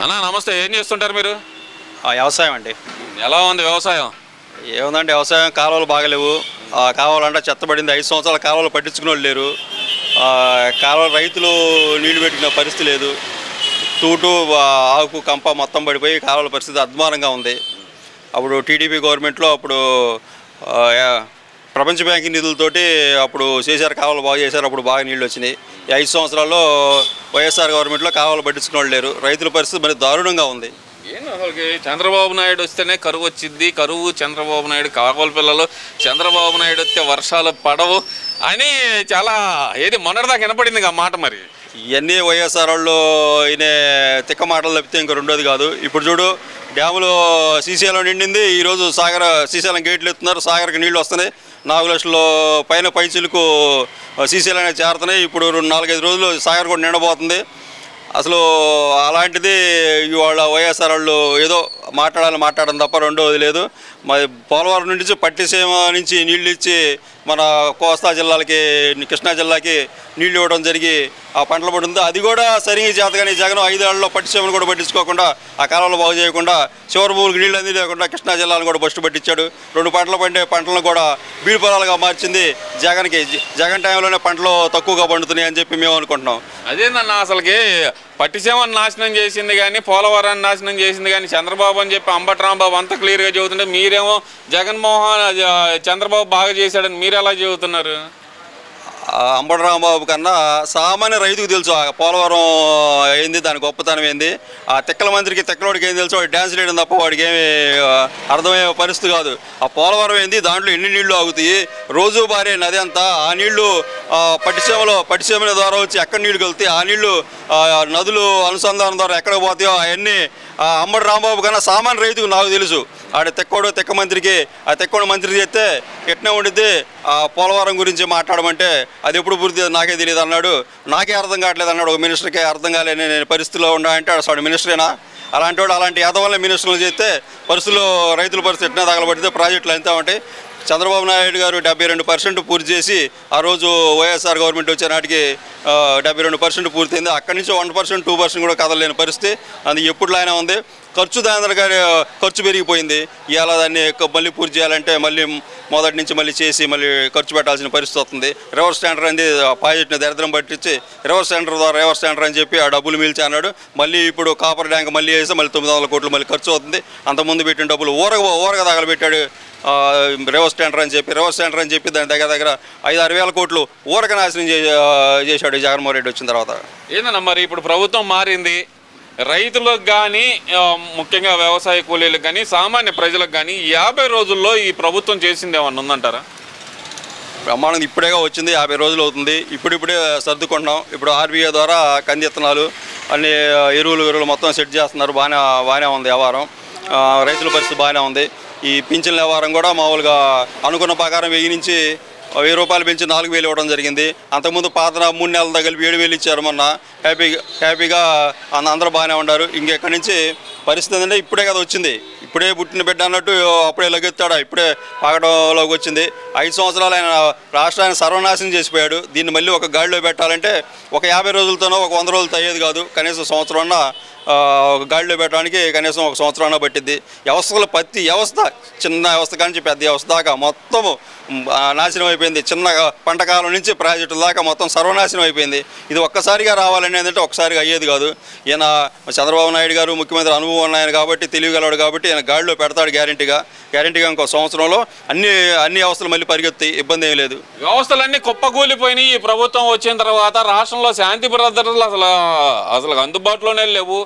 అన్నా నమస్తే ఏం చేస్తుంటారు మీరు? వ్యవసాయం అండి. ఎలా ఉంది వ్యవసాయం? ఏముందంటే వ్యవసాయం కాలువలు బాగలేవు. ఆ కాలువలంటే చెత్తబడింది ఐదు సంవత్సరాల కాలువలు పట్టించుకునే వాళ్ళు లేరు. ఆ, కాలువ రైతులు నీళ్ళు పెట్టుకునే పరిస్థితి లేదు. తూటు ఆకు కంప మొత్తం పడిపోయి కాలువల పరిస్థితి అద్మానంగా ఉంది. అప్పుడు టీడీపీ గవర్నమెంట్లో అప్పుడు ప్రపంచ బ్యాంకు నిధులతోటి అప్పుడు చేశారు కావాలి బాగా చేశారు అప్పుడు బాగా నీళ్ళు వచ్చినాయి. ఈ ఐదు సంవత్సరాల్లో వైఎస్ఆర్ గవర్నమెంట్లో కావాలి పట్టించుకున్న వాళ్ళు లేరు. రైతుల పరిస్థితి మరి దారుణంగా ఉంది. ఏం అసలుకి చంద్రబాబు నాయుడు వస్తేనే కరువు వచ్చింది. కరువు చంద్రబాబు నాయుడు కాగోలు పిల్లలు. చంద్రబాబు నాయుడు వస్తే వర్షాలు పడవు అని చాలా ఏది మొన్నటిదాకా వినపడింది ఆ మాట మరి. ఇవన్నీ వైఎస్ఆర్ వాళ్ళు ఈయన తిక్క మాటలు తప్పితే ఇంక రెండోది కాదు. ఇప్పుడు చూడు డ్యాములో శ్రీశైలం నిండింది. ఈరోజు సాగర శ్రీశైలం గేట్లు ఎత్తున్నారు. సాగర్కి నీళ్ళు వస్తున్నాయి. నాలుగు లక్షల పైన పైచిలకు శ్రీశైలం చేరుతున్నాయి. ఇప్పుడు రెండు నాలుగైదు రోజులు సాగర్ కూడా నిండబోతుంది. అసలు అలాంటిది ఇవాళ వైఎస్ఆర్ వాళ్ళు ఏదో మాట్లాడాలి మాట్లాడడం తప్ప రెండోది లేదు. మరి పోలవరం నుంచి పట్టిసీమ నుంచి నీళ్ళు ఇచ్చి మన కోస్తా జిల్లాలకి కృష్ణా జిల్లాకి నీళ్ళు ఇవ్వడం జరిగి ఆ పంటలు పడింది అది కూడా సరిగ్గా చేతగాని జగన్ ఐదేళ్ళలో పట్టిసీమను కూడా పట్టించుకోకుండా ఆ కాలంలో బాగు చేయకుండా చివరి భూములకు నీళ్ళు అంది లేకుండా కృష్ణా జిల్లాను కూడా బస్టు పట్టించాడు. రెండు పంటలు పండే పంటలను కూడా బీడు పొలాలుగా మార్చింది జగన్కి. జగన్ టైంలోనే పంటలు తక్కువగా పండుతున్నాయి అని చెప్పి మేము అనుకుంటున్నాం. అదేందన్న అసలుకి పట్టిసీమను నాశనం చేసింది కానీ పోలవరాన్ని నాశనం చేసింది కానీ చంద్రబాబు అని చెప్పి అంబట్రాంబాబు అంత క్లియర్గా చెబుతుంటే మీరేమో జగన్మోహన్ చంద్రబాబు బాగా చేశాడని మీరు ఎలా చెబుతున్నారు? ఆ రాంబాబు కన్నా సామాన్య రైతుకు తెలుసు ఆ పోలవరం ఏంది దాని గొప్పతనం ఏంది ఆ తిక్కల మంత్రికి తిక్కలోడికి ఏం తెలుసు వాడు డ్యాన్స్ వేయడం తప్ప వాడికి ఏమి అర్థమయ్యే పరిస్థితి కాదు. ఆ పోలవరం ఏంది దాంట్లో ఎన్ని నీళ్ళు ఆగుతాయి రోజు బారే నది అంతా ఆ నీళ్ళు పట్టిసేమలో పట్టిసీమలో పట్టిసీమల ద్వారా వచ్చి ఎక్కడ నీళ్ళు కలుతాయి ఆ నీళ్ళు నదులు అనుసంధానం ద్వారా ఎక్కడ పోతాయో అవన్నీ ఆ అంబటి రాంబాబు కన్నా సామాన్య రైతుకు నాకు తెలుసు. ఆడ తెక్కోడు తెక్క మంత్రికి ఆ తెక్కోడు మంత్రి చెప్తే ఎట్నే ఉండిద్ది ఆ పోలవరం గురించి మాట్లాడమంటే అది ఎప్పుడు పూర్తి నాకే తెలియదు అన్నాడు. నాకే అర్థం కావట్లేదు అన్నాడు. ఒక మినిస్టర్కే అర్థం కాలేని నేను పరిస్థితిలో ఉన్నా అంటే అసలు మినిస్టరేనా? అలాంటి వాడు అలాంటి యాదవల్ల మినిస్టర్లు చేస్తే పరిస్థితులు రైతుల పరిస్థితి ఎట్లా తగలబడితే ప్రాజెక్టులు ఎంత ఉంటాయి? చంద్రబాబు నాయుడు గారు డెబ్బై రెండు పర్సెంట్ పూర్తి చేసి ఆ రోజు వైఎస్ఆర్ గవర్నమెంట్ వచ్చే నాటికి డెబ్బై రెండు పర్సెంట్ పూర్తయింది. అక్కడి నుంచి వన్ పర్సెంట్ టూ పర్సెంట్ కూడా కదలలేని పరిస్థితి. అది ఎప్పుడులానే ఉంది. ఖర్చు దాని గారి ఖర్చు పెరిగిపోయింది. ఇవాళ దాన్ని మళ్ళీ పూర్తి చేయాలంటే మళ్ళీ మొదటి నుంచి మళ్ళీ చేసి మళ్ళీ ఖర్చు పెట్టాల్సిన పరిస్థితి వస్తుంది. రివర్స్ స్టాండర్ అనేది ప్రాజెక్ట్ని దరిద్రం పట్టించి రివర్స్ స్టాండర్ ద్వారా రివర్స్ స్టాండర్ అని చెప్పి ఆ డబ్బులు మిల్చి అన్నాడు. మళ్ళీ ఇప్పుడు కాపర్ ట్యాంక్ మళ్ళీ వేసి మళ్ళీ తొమ్మిది వందల కోట్లు మళ్ళీ ఖర్చు అవుతుంది. అంతకుముందు పెట్టిన డబ్బులు ఊరగ ఊరగ తగలబెట్టాడు రివర్స్ టెండర్ అని చెప్పి. రివర్స్ టెండర్ అని చెప్పి దాని దగ్గర దగ్గర ఐదు ఆరు వేల కోట్లు ఊరక నాశనం చే- చేశాడు జగన్మోహన్ రెడ్డి వచ్చిన తర్వాత. ఏందన్న మరి ఇప్పుడు ప్రభుత్వం మారింది రైతులకు కానీ ముఖ్యంగా వ్యవసాయ కూలీలకు కానీ సామాన్య ప్రజలకు కానీ యాభై రోజుల్లో ఈ ప్రభుత్వం చేసింది ఏమన్నా ఉందంటారా? బ్రహ్మాండం ఇప్పుడేగా వచ్చింది యాభై రోజులు అవుతుంది. ఇప్పుడిప్పుడే సర్దుకుంటున్నాం. ఇప్పుడు ఆర్బీఐ ద్వారా కంది ఇత్తనాలు అన్ని ఎరువులు ఎరువులు మొత్తం సెట్ చేస్తున్నారు. బాగానే బాగానే ఉంది వ్యవహారం. రైతుల పరిస్థితి బాగానే ఉంది. ఈ పింఛన్ల వ్యవహారం కూడా మామూలుగా అనుకున్న ప్రకారం వెయ్యి నుంచి వెయ్యి రూపాయలు పెంచి నాలుగు వేలు ఇవ్వడం జరిగింది. అంతకుముందు పాత మూడు నెలల కలిపి ఏడు వేలు ఇచ్చారు మొన్న. హ్యాపీగా హ్యాపీగా అంద- అందరూ బాగానే ఉన్నారు ఇంకెక్కడి నుంచి పరిస్థితి ఏంటంటే ఇప్పుడే కదా వచ్చింది. ఇప్పుడే పుట్టిన బిడ్డ అన్నట్టు అప్పుడే లగెత్తాడా. ఇప్పుడే పాకడంలోకి వచ్చింది. ఐదు సంవత్సరాలు ఆయన రాష్ట్రాన్ని సర్వనాశనం చేసిపోయాడు. దీన్ని మళ్ళీ ఒక గాడిలో పెట్టాలంటే ఒక యాభై రోజులతోనో ఒక వంద రోజులతో అయ్యేది కాదు. కనీసం సంవత్సరం ఒక గాడిలో పెట్టడానికి కనీసం ఒక సంవత్సరం పట్టింది వ్యవస్థలు ప్రతి వ్యవస్థ చిన్న వ్యవస్థ కానీ పెద్ద వ్యవస్థ దాకా మొత్తము నాశనం అయిపోయింది. చిన్న పంట కాలం నుంచి ప్రాజెక్టుల దాకా మొత్తం సర్వనాశనం అయిపోయింది. ఇది ఒక్కసారిగా రావాలనేది అంటే ఒకసారిగా అయ్యేది కాదు. ఈయన చంద్రబాబు నాయుడు గారు ముఖ్యమంత్రి అనుభవం ఉన్నాయని కాబట్టి తెలియగలడు కాబట్టి ఈయన గాడిలో పెడతాడు గ్యారంటీగా. గ్యారంటీగా ఇంకో సంవత్సరంలో అన్ని అన్ని వ్యవస్థలు మళ్ళీ పరిగెత్తాయి ఇబ్బంది ఏం లేదు. వ్యవస్థలన్నీ కుప్పకూలిపోయినాయి. ఈ ప్రభుత్వం వచ్చిన తర్వాత రాష్ట్రంలో శాంతి భద్రతలు అసలు అసలు అందుబాటులోనే లేవు.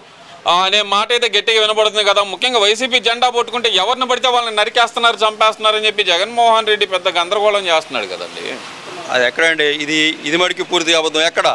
అనే మాట అయితే గట్టిగా వినపడుతుంది కదా. ముఖ్యంగా వైసీపీ జెండా పట్టుకుంటే ఎవరిని పడితే వాళ్ళని నరికేస్తున్నారు చంపేస్తున్నారు అని చెప్పి జగన్మోహన్ రెడ్డి పెద్ద గందరగోళం చేస్తున్నాడు కదండి. అది ఎక్కడండి? ఇది ఇది మడికి పూర్తిగా అబద్ధం. ఎక్కడ?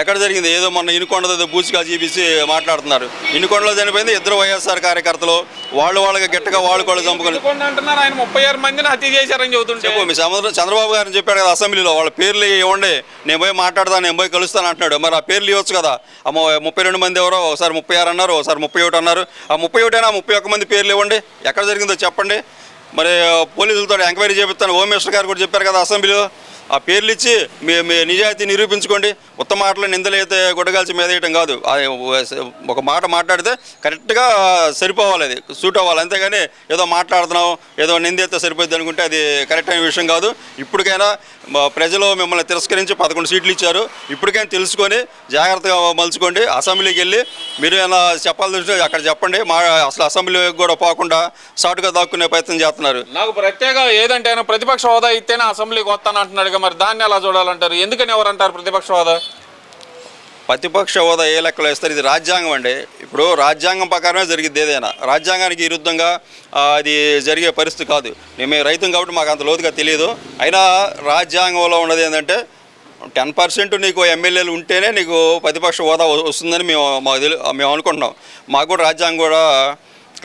ఎక్కడ జరిగింది? ఏదో మొన్న ఇనుకొండ ఏదో బూచిగా చూపించి మాట్లాడుతున్నారు. ఇనుకొండలో చనిపోయింది ఇద్దరు వైఎస్ఆర్ కార్యకర్తలు. వాళ్ళు వాళ్ళకి గట్టిగా వాళ్ళు కూడా చంపుకొని అంటున్నారు ఆయన ముప్పై ఆరు మందిని హత్య చేశారని చెబుతుంటే. చెప్పు మీ సముద్రం చంద్రబాబు గారిని చెప్పాడు కదా అసెంబ్లీలో వాళ్ళ పేర్లు ఇవ్వండి. నేను పోయి మాట్లాడతాను నేను పోయి కలుస్తాను అంటున్నాడు. మరి ఆ పేర్లు ఇవ్వచ్చు కదా. అమ్మో ముప్పై రెండు మంది ఎవరో ఒకసారి ముప్పై ఆరు అన్నారు ఒకసారి ముప్పై ఒకటి అన్నారు. ఆ ముప్పై ఒకటైనా? ముప్పై ఒక్క మంది పేర్లు ఇవ్వండి. ఎక్కడ జరిగిందో చెప్పండి. మరి పోలీసులతో ఎంక్వైరీ చేపిస్తాను. హోమ్ మినిస్టర్ గారు కూడా చెప్పారు కదా అసెంబ్లీలో. ఆ పేర్లు ఇచ్చి మీ మీ నిజాయితీ నిరూపించుకోండి. ఉత్తమ మాటలు నిందలైతే గుడ్డగాల్చి మీద వేయటం కాదు ఒక మాట మాట్లాడితే కరెక్ట్గా సరిపోవాలి అది. సూట్ అవ్వాలి. అంతేగాని ఏదో మాట్లాడుతున్నాం ఏదో నిందైతే సరిపోద్ది అనుకుంటే అది కరెక్ట్ అయిన విషయం కాదు. ఇప్పటికైనా ప్రజలు మిమ్మల్ని తిరస్కరించి పదకొండు సీట్లు ఇచ్చారు. ఇప్పటికైనా తెలుసుకొని జాగ్రత్తగా మలుచుకోండి. అసెంబ్లీకి వెళ్ళి మీరు ఏమైనా చెప్పాల్సి అక్కడ చెప్పండి. మా అసలు అసెంబ్లీకి కూడా పోకుండా షార్ట్గా దాక్కునే ప్రయత్నం చేస్తున్నారు. నాకు ప్రత్యేక ఏదంటే ప్రతిపక్ష హోదా ఇస్తేనే అసెంబ్లీకి వస్తాను అంటున్నాడు మరి దాన్ని ఎలా చూడాలంటారు? ఎందుకని ఎవరంటారు ప్రతిపక్ష హోదా? ప్రతిపక్ష హోదా ఏ లెక్కలో ఇస్తారు ఇది రాజ్యాంగం అండి. ఇప్పుడు రాజ్యాంగం ప్రకారమే జరిగింది ఏదైనా. రాజ్యాంగానికి విరుద్ధంగా అది జరిగే పరిస్థితి కాదు. మేము రైతుం కాబట్టి మాకు అంత లోతుగా తెలియదు అయినా రాజ్యాంగంలో ఉన్నది ఏంటంటే టెన్ పర్సెంట్ నీకు ఎమ్మెల్యేలు ఉంటేనే నీకు ప్రతిపక్ష హోదా వస్తుందని మేము మాకు తెలి మేము అనుకుంటున్నాం. మాకు కూడా రాజ్యాంగం కూడా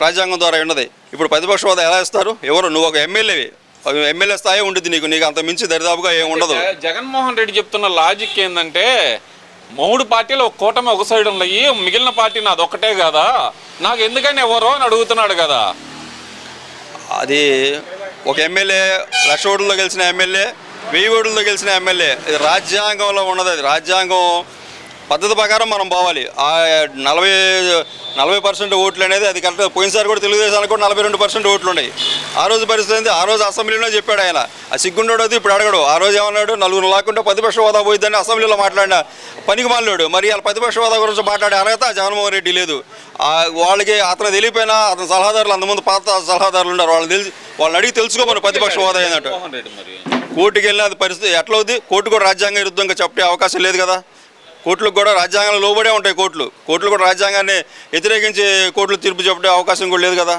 రాజ్యాంగం ద్వారా ఉన్నది. ఇప్పుడు ప్రతిపక్ష హోదా ఎలా ఇస్తారు ఎవరు? నువ్వు ఒక ఎమ్మెల్యేవి. ఎమ్మెల్యే స్థాయి ఉంటుంది నీకు. నీకు అంత మించి దరిదాపుగా ఏమి ఉండదు. జగన్మోహన్ రెడ్డి చెప్తున్న లాజిక్ ఏంటంటే మూడు పార్టీలు ఒక కూటమి ఒక సైడ్ ఉన్నాయి మిగిలిన పార్టీ నాది ఒకటే కదా. నాకు ఎందుకని ఎవరో అని అడుగుతున్నాడు కదా. అది ఒక ఎమ్మెల్యే లక్ష ఓట్లతో గెలిచిన ఎమ్మెల్యే వెయ్యి ఓట్లతో గెలిచిన ఎమ్మెల్యే ఇది రాజ్యాంగంలో ఉన్నది. అది రాజ్యాంగం పద్ధతి ప్రకారం మనం పోవాలి. ఆ నలభై నలభై పర్సెంట్ ఓట్లు అనేది అది కరెక్ట్ పోయినసారి కూడా తెలుగుదేశానికి కూడా నలభై రెండు పర్సెంట్ ఓట్లు ఉన్నాయి. ఆ రోజు పరిస్థితి? ఆ రోజు అసెంబ్లీలో చెప్పాడు ఆయన. ఆ సిగ్గుండోడు ఇప్పుడు అడగడు. ఆ రోజు ఏమన్నాడు? నలుగురు లాక్కుంటే ప్రతిపక్ష హోదా పోయిద్దని అసెంబ్లీలో మాట్లాడిన పనికి మాట్లాడు మరి వాళ్ళ ప్రతిపక్ష హోదా గురించి మాట్లాడే అర్హత జగన్మోహన్ రెడ్డి లేదు. వాళ్ళకి అతను తెలియపోయినా అతని సలహాదారులు అంతకుముందు పాత సలహాదారులు ఉన్నారు వాళ్ళని తెలిసి వాళ్ళని అడిగి తెలుసుకోమని ప్రతిపక్ష హోదా ఏంటంటే కోర్టుకి వెళ్ళిన అది పరిస్థితి ఎట్లా అవుద్ది? కోర్టు కూడా రాజ్యాంగ విరుద్ధంగా చెప్పే అవకాశం లేదు కదా? కోర్టులకు కూడా రాజ్యాంగంలో లోబడే ఉంటాయి కోర్టులు. కోర్టులు కూడా రాజ్యాంగాన్ని వ్యతిరేకించి కోర్టులు తీర్పు చెప్పే అవకాశం కూడా లేదు కదా?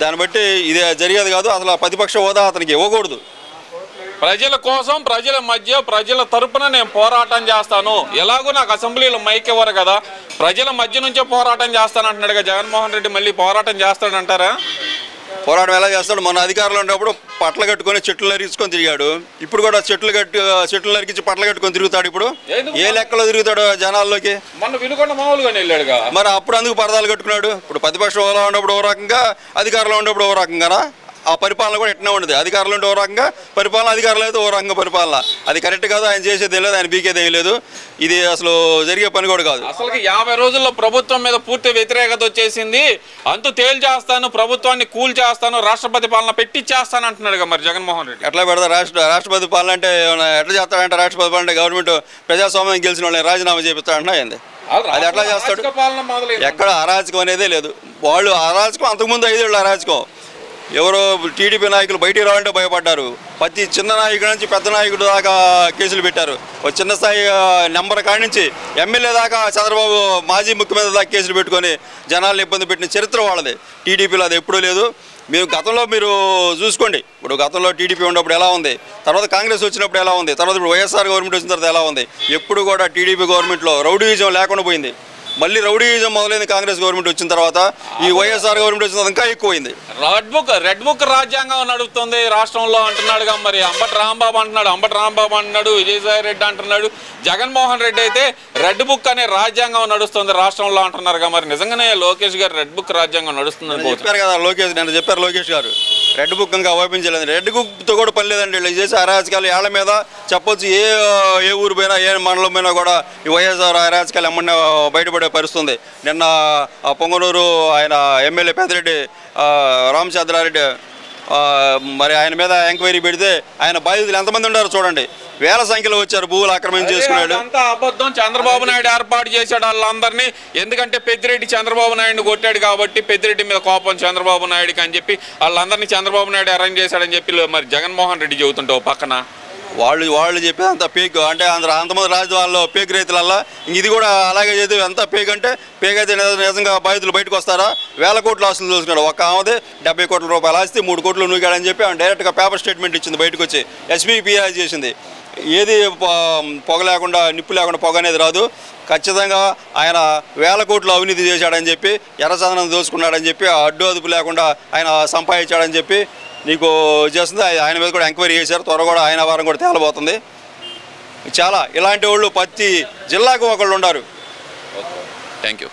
దాన్ని బట్టి ఇది జరిగేది కాదు అసలు ఆ ప్రతిపక్ష హోదా అతనికి ఇవ్వకూడదు. ప్రజల కోసం ప్రజల మధ్య ప్రజల తరపున నేను పోరాటం చేస్తాను. ఎలాగో నాకు అసెంబ్లీలో మైక్ ఇవ్వరు కదా. ప్రజల మధ్య నుంచే పోరాటం చేస్తాను జగన్మోహన్ రెడ్డి మళ్ళీ పోరాటం చేస్తాడంటారా? పోరాటం ఎలా చేస్తాడు? మన అధికారంలో ఉన్నప్పుడు పట్ల కట్టుకొని చెట్లు నరికించుకొని తిరిగాడు. ఇప్పుడు కూడా చెట్లు కట్టు చెట్లు నరికించి పట్ల కట్టుకొని తిరుగుతాడు ఇప్పుడు? ఏ లెక్కలో తిరుగుతాడు జనాల్లోకి? మరి అప్పుడు అందుకు పరదాలు కట్టుకున్నాడు? ఇప్పుడు ప్రతిపక్ష ఉన్నప్పుడు ఓ రకంగా అధికారంలో ఉన్నప్పుడు ఓ రకంగానా? ఆ పరిపాలన కూడా ఎట్లా ఉండదు. అధికారంలో ఉంటే ఓ రకంగా పరిపాలన అధికారులు అయితే ఓ రకంగా పరిపాలన. అది కరెక్ట్ కాదు ఆయన చేసేది లేదు ఆయన బీకేది లేదు ఇది అసలు జరిగే పని కూడా కాదు. అసలు యాభై రోజుల్లో ప్రభుత్వం మీద పూర్తి వ్యతిరేకత వచ్చేసింది. అంతు తేల్చేస్తాను ప్రభుత్వాన్ని కూల్ చేస్తాను రాష్ట్రపతి పాలన పెట్టిచ్చేస్తాను అంటున్నాడు కదా మరి జగన్మోహన్ రెడ్డి. ఎట్లా పెడతా రాష్ట్ర రాష్ట్రపతి పాలన అంటే ఎట్లా చేస్తాడంటే రాష్ట్రపతి పాలన అంటే గవర్నమెంట్ ప్రజాస్వామ్యం గెలిచిన వాళ్ళని రాజీనామా చేపిస్తాడంటే ఏంది? అది ఎట్లా చేస్తాడు? ఎక్కడ అరాచకం అనేదే లేదు. వాళ్ళు అరాచకం అంతకుముందు ఐదేళ్ళు అరాచకం ఎవరో టీడీపీ నాయకులు బయటికి రావాలంటే భయపడ్డారు. ప్రతి చిన్న నాయకుడి నుంచి పెద్ద నాయకుడు దాకా కేసులు పెట్టారు. ఒక చిన్న స్థాయి నెంబర్ కాడి నుంచి ఎమ్మెల్యే దాకా చంద్రబాబు మాజీ ముఖ్యమంత్రి దాకా కేసులు పెట్టుకొని జనాలను ఇబ్బంది పెట్టిన చరిత్ర వాళ్ళది. టీడీపీలో అది ఎప్పుడూ లేదు. మీరు గతంలో మీరు చూసుకోండి. ఇప్పుడు గతంలో టీడీపీ ఉన్నప్పుడు ఎలా ఉంది? తర్వాత కాంగ్రెస్ వచ్చినప్పుడు ఎలా ఉంది? తర్వాత ఇప్పుడు వైఎస్ఆర్ గవర్నమెంట్ వచ్చిన తర్వాత ఎలా ఉంది? ఎప్పుడు కూడా టీడీపీ గవర్నమెంట్లో రౌడీజం లేకుండా పోయింది. మళ్ళీ రౌడీయిజం మొదలైంది కాంగ్రెస్ గవర్నమెంట్ వచ్చిన తర్వాత ఈ వైఎస్ఆర్ గవర్నమెంట్ వచ్చిన ఇంకా ఎక్కువైంది. రెడ్ బుక్ రెడ్ బుక్ రాజ్యాంగం నడుపుతుంది రాష్ట్రంలో అంటున్నాడుగా మరి. అంబటి రాంబాబు అంటున్నాడు అంబటి రాంబాబు అంటున్నాడు విజయసాయి రెడ్డి అంటున్నాడు జగన్మోహన్ రెడ్డి అయితే రెడ్ బుక్ అనే రాజ్యాంగం నడుస్తుంది రాష్ట్రంలో అంటున్నారుగా మరి. నిజంగానే లోకేష్ గారు రెడ్ బుక్ రాజ్యాంగం నడుస్తుంది చెప్పారు కదా లోకేష్ నేను చెప్పారు లోకేష్ గారు. రెడ్ బుక్ ఇంకా ఓపించలేదు రెడ్ బుక్తో కూడా పని లేదండి వీళ్ళు. చేసే అరాచకాలు ఏళ్ళ మీద చెప్పొచ్చు ఏ ఏ ఊరు పోయినా ఏ మండలం పోయినా కూడా ఈ వైఎస్ఆర్ అరాచకాలు ఎమ్మన్నా బయటపడే పరిస్థితి ఉంది నిన్న ఆ పొంగనూరు ఆయన ఎమ్మెల్యే పెద్దిరెడ్డి రామచంద్రారెడ్డి మరి ఆయన మీద ఎంక్వైరీ పెడితే ఆయన బాధితులు ఎంతమంది ఉన్నారు చూడండి. వేల సంఖ్యలో వచ్చారు భూములు ఆక్రమణ చేసుకున్నాడు. అంతా అబద్ధం. చంద్రబాబు నాయుడు ఏర్పాటు చేశాడు వాళ్ళందరినీ. ఎందుకంటే పెద్దిరెడ్డి చంద్రబాబు నాయుడుని కొట్టాడు కాబట్టి పెద్దిరెడ్డి మీద కోపం చంద్రబాబు నాయుడుకి అని చెప్పి వాళ్ళందరినీ చంద్రబాబు నాయుడు అరేంజ్ చేశాడని చెప్పి మరి జగన్మోహన్ రెడ్డి చెబుతుంటే పక్కన. వాళ్ళు వాళ్ళు చెప్పి అంత పీక్ అంటే అందరూ అంతమంది రాజు వాళ్ళ పేక్ రైతులల్లా ఇది కూడా అలాగే చేస్తే ఎంత పీక్ అంటే పీక్ అయితే నిజంగా బాధితులు బయటకు వస్తారా? వేల కోట్ల ఆస్తులు చూసుకున్నాడు ఒక ఆమెది డెబ్బై కోట్ల రూపాయలు ఆస్తి మూడు కోట్లు నూగాడని చెప్పి ఆమె డైరెక్ట్గా పేపర్ స్టేట్మెంట్ ఇచ్చింది బయటకు వచ్చి. ఎస్బీపీఆర్ చేసింది. ఏది పొ- పొగ లేకుండా నిప్పు లేకుండా పొగ అనేది రాదు. ఖచ్చితంగా ఆయన వేల కోట్లు అవినీతి చేశాడని చెప్పి ఎర్రచందనం దోచుకున్నాడని చెప్పి ఆ అడ్డు అదుపు లేకుండా ఆయన సంపాదించాడని చెప్పి నీకు చేస్తుంది. ఆయన- మీద కూడా ఎంక్వైరీ చేశారు. త్వర కూడా ఆయన వారం కూడా తేలబోతుంది. చాలా ఇలాంటి వాళ్ళు ప్రతి జిల్లాకు ఒకళ్ళు ఉన్నారు థ్యాంక్ యూ